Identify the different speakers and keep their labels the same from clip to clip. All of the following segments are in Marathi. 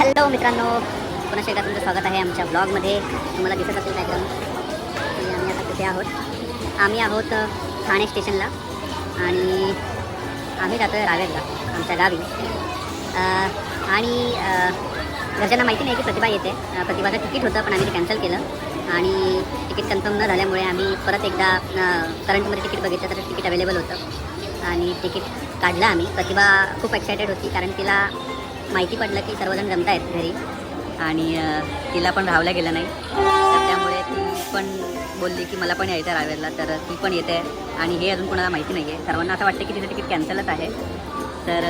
Speaker 1: हॅलो मित्रांनो पुन्हा एकदा तुमचं स्वागत आहे आमच्या ब्लॉगमध्ये तुम्हाला दिसत असेल बॅकग्राऊंड आम्ही आता कुठे आहोत. आम्ही आहोत ठाणे स्टेशनला. आणि आम्ही जातो आहे रावेरला आमच्या गावी. आणि घरच्यांना माहिती नाही की प्रतिभा येते. प्रतिभाचं तिकीट होतं पण आम्ही ते कॅन्सल केलं. आणि तिकीट कन्फर्म न झाल्यामुळे आम्ही परत एकदा करंटमध्ये तिकीट बघितलं तर तिकीट अवेलेबल होतं. आणि तिकीट काढलं आम्ही. प्रतिभा खूप एक्सायटेड होती कारण तिला माहिती पडलं की सर्वजण जमत आहेत घरी. आणि तिला पण राहावलं गेलं नाही. तर त्यामुळे ती पण बोलली की मला पण यायचं रावेरला तर ती पण येते. आणि हे अजून कोणाला माहिती नाही आहे सर्वांना असं वाटतं की तिचं तिकीट कॅन्सलच आहे. तर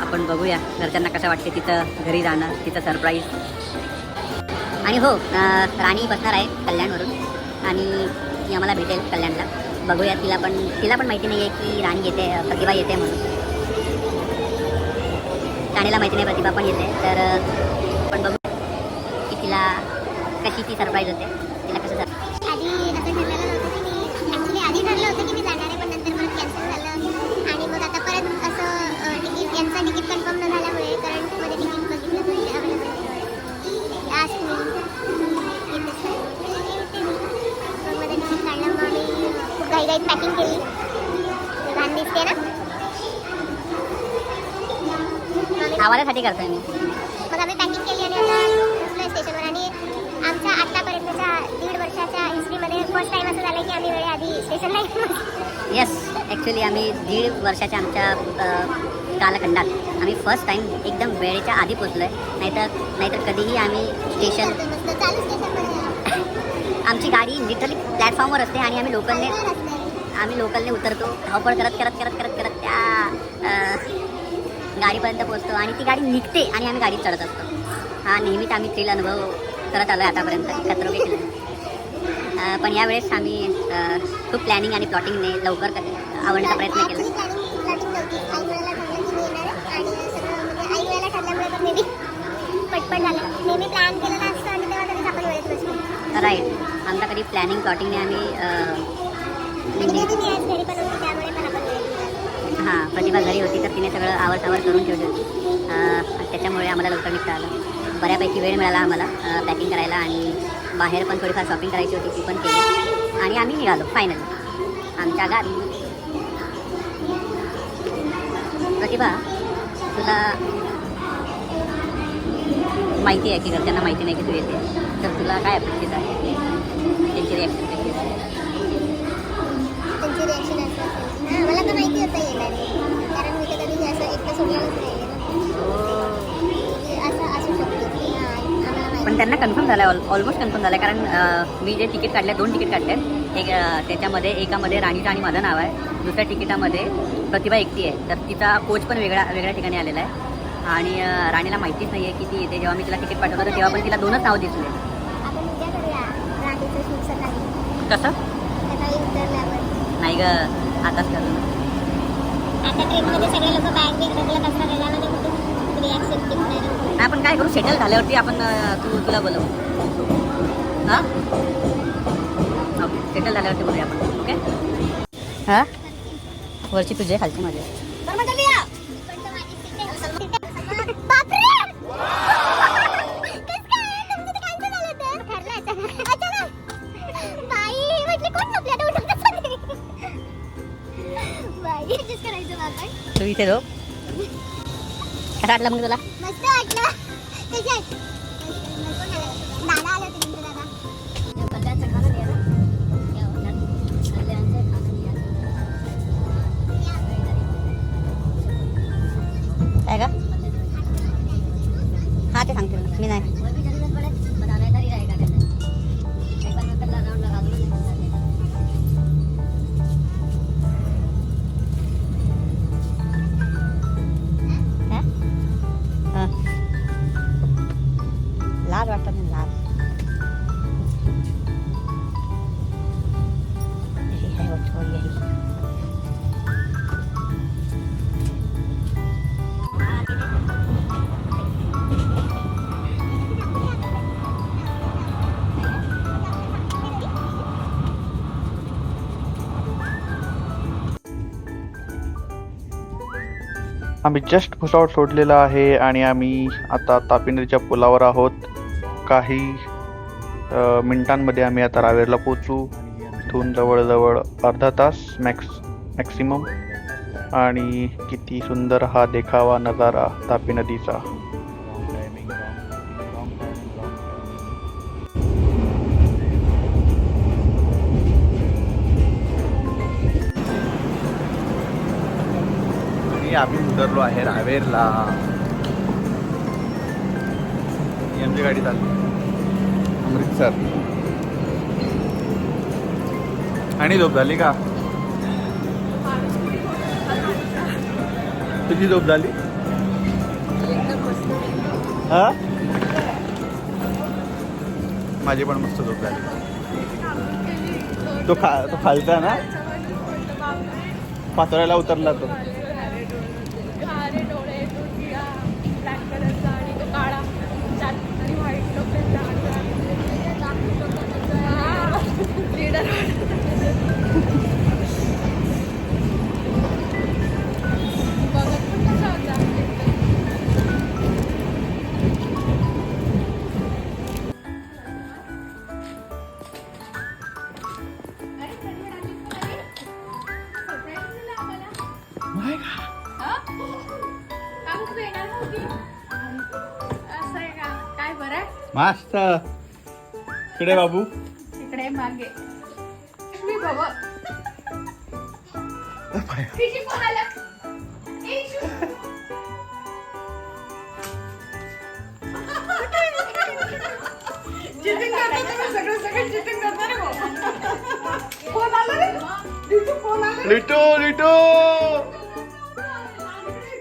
Speaker 1: आपण बघूया घरच्यांना कसं वाटते तिचं घरी जाणं तिचं सरप्राईज आणि हो राणी बसणार आहे कल्याणवरून. आणि ती आम्हाला भेटेल कल्याणला. बघूया तिला पण तिला पण माहिती नाही आहे की राणी येते प्रतिभा येते म्हणून. राणीला माहिती नाही प्रतिभा पण येते. तर पण बघू की तिला कशी ती सरप्राईज होते. तिला कसं
Speaker 2: आधी असं ठरलेलं की मी ॲक्च्युली आधी ठरलं होतं की मी जाणार आहे पण नंतर मला कॅन्सल झालं. आणि मग आता परत असं तिकीट यांचं तिकीट कन्फर्म न झाल्यामुळे करंटमध्ये तिकीट बघितलं तर मग मध्ये तिकीट काढलं मग मी खूप घाईघाईत पॅकिंग केली लहान दिसते ना मग आम्ही-
Speaker 1: आवाजासाठी करतोय मी.
Speaker 2: मग आम्ही पॅकिंग केली आणि आता स्टेशनवर आणि आमच्या आत्तापर्यंतच्या दीड वर्षाच्या हिस्ट्रीमध्ये फर्स्ट टाइम असं झालं की आम्ही वेळेआधी स्टेशनला
Speaker 1: येस ॲक्च्युली आम्ही दीड वर्षाच्या आमच्या कालखंडात आम्ही फर्स्ट टाईम एकदम वेळेच्या आधी पोचलो आहे नाहीतर नाहीतर कधीही आम्ही स्टेशन आमची गाडी लिटरली प्लॅटफॉर्मवर असते आणि आम्ही लोकलने आम्ही लोकलने उतरतो. धावपळ करत करत करत करत करत त्या गाडीपर्यंत पोहोचतो आणि ती गाडी निघते आणि आम्ही गाडीत चढत असतो. हा नेहमीच आम्ही थ्रिल अनुभव करत आलो आहे आतापर्यंत खतरोगे केलं. पण यावेळेस आम्ही खूप प्लॅनिंग आणि प्लॉटिंगने लवकर आवडण्याचा प्रयत्न केला.
Speaker 2: सगळं म्हणजे
Speaker 1: राईट आमचा कधी प्लॅनिंग प्लॉटिंगने आम्ही प्रतिभा घरी होती तर तिने सगळं आवर करून ठेवली. होती त्याच्यामुळे आम्हाला लवकर निघता आलं. बऱ्यापैकी वेळ मिळाला आम्हाला पॅकिंग करायला आणि बाहेर पण थोडीफार शॉपिंग करायची होती ती पण केली. आणि आम्ही निघालो फायनल आमच्या गावी. प्रतिभा तुला माहिती आहे की घरच्यांना माहिती नाही की तू येते? तर तुला काय अपेक्षित आहे? त्यांची रिॲक्शन कशी असते
Speaker 2: त्यांची रिॲक्शन मला तर माहिती होतं येणार. नाही असं असू शकतं की आम्हाला
Speaker 1: पण त्यांना कन्फर्म झालं आहे ऑलमोस्ट कन्फर्म झालं आहे कारण मी जे तिकीट काढले दोन तिकीट काढले आहेत. एक त्याच्यामध्ये एकामध्ये राणीचं आणि माझं नाव आहे. दुसऱ्या तिकिटामध्ये प्रतिभा एकटी आहे. तर तिचा कोच पण वेगळा वेगळ्या ठिकाणी आलेला आहे. आणि राणीला माहितीच नाही आहे की ती येते. जेव्हा मी तिला तिकीट पाठवलं तेव्हा पण तिला दोनच नाव दिसले. कसं? नाही ग आताच करू आपण काय करू? सेटल झाल्यावरती आपण तू तुला बोलवू. हां? ओके सेटल झाल्यावरती बोलूया आपण ओके हां? वरची तुझे खालची माझे. तू इथे झोप. कसं वाटलं मग तुला.
Speaker 2: मस्त वाटलं.
Speaker 3: आम्ही जस्ट भुसावळ सोडलेला आहे आणि आम्ही आता तापी नदीच्या पुलावर आहोत. काही मिनिटांमध्ये आम्ही आता रावेरला पोचू इथून जवळजवळ अर्धा तास मॅक्स मॅक्सिमम आणि किती सुंदर हा देखावा नजारा तापी नदीचा. आणि आम्ही उतरलो आहे रावेरला. आमची गाडी चालली. अमृतसर. आणि झोप झाली का? तुझी झोप झाली? हा? माझी पण मस्त झोप झाली. तो खा तो खालचा ना? पातळ्याला उतरला तो. मस्त इकडे बाबू
Speaker 4: इकडे मागे मी बाबा तिची कोणाला ए, शू. Cheating करता तुम्ही सगळे सगळे cheating करता रे भाऊ. फोन आला रे? तिची फोन आला रे?
Speaker 3: लिटू लिटू